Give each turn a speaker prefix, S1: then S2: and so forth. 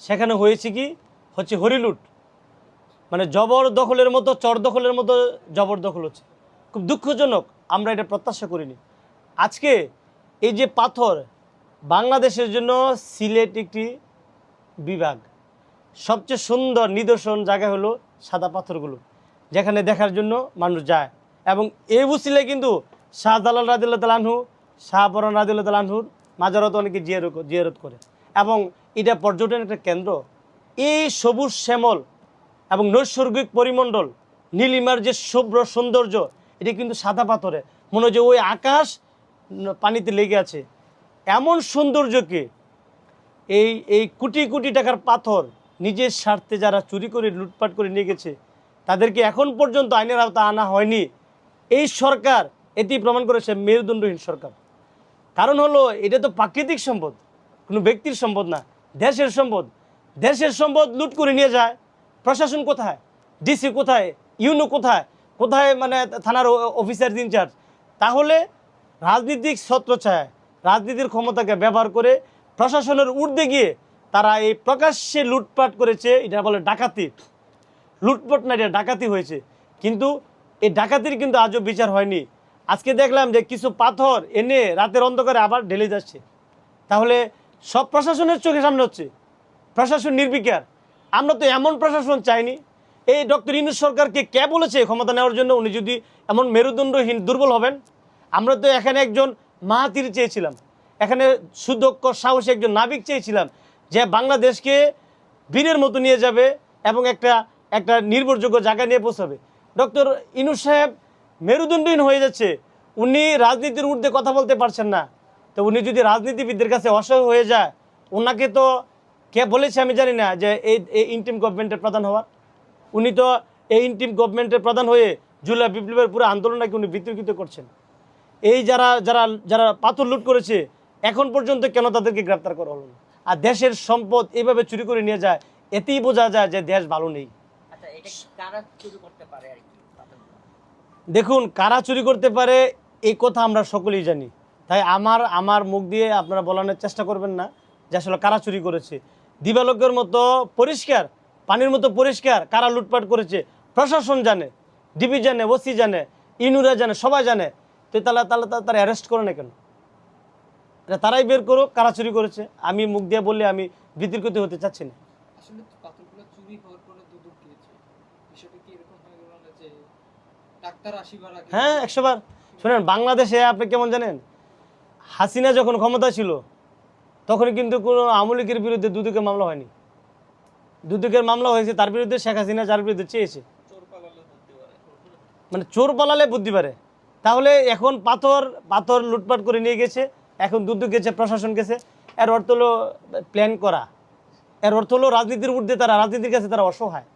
S1: সেখানে হয়েছে কি? হচ্ছে হরিলুট মানে জবর দখলের মতো, চর দখলের মতো জবর দখল হচ্ছে। খুব দুঃখজনক, আমরা এটা প্রত্যাশা করিনি। আজকে এই যে পাথর বাংলাদেশের জন্য সিলেট একটি বিভাগ। সবচেয়ে সুন্দর নিদর্শন জায়গা হলো সাদা পাথরগুলো, যেখানে দেখার জন্য মানুষ যায়। এবং এই বুসিলে কিন্তু শাহজালাল রাদিল্লা তালানহু শাহপরান রাদিল্লা তালানহুর মাজারত অনেকে জিয়ারত করে। এবং এটা পর্যটন একটা কেন্দ্র। এই সবুজ শ্যামল এবং নৈসর্গিক পরিমণ্ডল, নীলিমার যে শুভ্র সৌন্দর্য, এটা কিন্তু সাদা পাথরে। মনে হয় যে ওই আকাশ পানিতে লেগে আছে। এমন সৌন্দর্যকে এই এই কোটি কোটি টাকার পাথর নিজের স্বার্থে যারা চুরি করে, লুটপাট করে নিয়ে গেছে, তাদেরকে এখন পর্যন্ত আইনের আওতা আনা হয়নি। এই সরকার এটি প্রমাণ করেছে মেরুদণ্ডহীন সরকার। কারণ হলো, এটা তো প্রাকৃতিক সম্পদ। কোনো ব্যক্তির সম্পদ না, দেশের সম্পদ। দেশের সম্পদ লুট করে নিয়ে যায়। প্রশাসন কোথায়? ডিসি কোথায়? ইউনো কোথায়? কোথায় মানে থানার অফিসার ইনচার্জ তাহলে রাজনীতিক ছত্রছায়া রাজনীতির ক্ষমতাকে ব্যবহার করে প্রশাসনের ঊর্ধ্বে গিয়ে তারা এই প্রকাশ্যে লুটপাট করেছে, এটা বলে ডাকাতি। লুটপাট না, এটা ডাকাতি হয়েছে। কিন্তু এই ডাকাতির কিন্তু আজও বিচার হয়নি। আজকে দেখলাম যে কিছু পাথর এনে রাতের অন্ধকারে আবার ঢেলে যাচ্ছে। তাহলে সব প্রশাসনের চোখের সামনে হচ্ছে। প্রশাসন নির্বিকার। আমরা তো এমন প্রশাসন চাইনি। এই ডক্টর ইনুস সরকারকে কে বলেছে ক্ষমতা নেওয়ার জন্য? উনি যদি এমন মেরুদণ্ডহীন, দুর্বল হবেন। আমরা তো এখানে একজন মাহাতির চেয়েছিলাম। এখানে সুদক্ষ, সাহসী একজন নাবিক চেয়েছিলাম যে বাংলাদেশকে বীরের মতো নিয়ে যাবে এবং একটা একটা নির্ভরযোগ্য জায়গায় নিয়ে পৌঁছাবে। ডক্টর ইনুস সাহেব মেরুদণ্ডহীন হয়ে যাচ্ছে। উনি রাজনীতির ঊর্ধ্বে কথা বলতে পারছেন না। তো উনি যদি রাজনীতিবিদদের কাছে অসহায় হয়ে যায় ওনাকে তো কে বলেছে আমি জানি না যে এই এই ইন্টিম গভর্নমেন্টের প্রধান হওয়ার। উনি তো এই ইন্টিম গভর্নমেন্টের প্রধান হয়ে জুলাই বিপ্লবের পুরো আন্দোলনটাকে উনি বিতর্কিত করছেন। এই যারা যারা যারা পাথর লুট করেছে এখন পর্যন্ত কেন তাদেরকে গ্রেপ্তার করা হলো না? আর দেশের সম্পদ এইভাবে চুরি করে নিয়ে যায় এতেই বোঝা যায় যে দেশ ভালো নেই।
S2: আচ্ছা?
S1: দেখুন কারা চুরি করতে পারে এই কথা আমরা সকলেই জানি। তাই আমার আমার মুখ দিয়ে আপনারা বলানোর চেষ্টা করবেন না যে আসলে কারা চুরি করেছে। দিবালোকের মতো পরিষ্কার পানির মতো পরিষ্কার কারা লুটপাট করেছে প্রশাসন জানে ডিবি জানে ওসি জানে ইনুরা জানে সবাই জানে। তো তাহলে তাহলে তারা অ্যারেস্ট করে না কেন? এটা তারাই বের করো কারা চুরি করেছে। আমি মুখ দিয়ে বললে আমি বিতর্কিত হতে চাচ্ছি না।
S3: হ্যাঁ
S1: একশোবার শোনেন বাংলাদেশে আপনি কেমন জানেন? হাসিনা যখন ক্ষমতা ছিল তখন কিন্তু কোনো আমলিকের বিরুদ্ধে দুদকের মামলা হয়নি। দুদকের মামলা হয়েছে, তার বিরুদ্ধে শেখ হাসিনা যার বিরুদ্ধে চেয়েছে। মানে চোর পালালে বুদ্ধি পারে তাহলে এখন পাথর পাথর লুটপাট করে নিয়ে গেছে, এখন দুদক গেছে, প্রশাসন গেছে। এর অর্থ হলো প্ল্যান করা। এর অর্থ হলো রাজনীতির ঊর্ধ্বে তারা, রাজনীতির কাছে তারা অসহায়।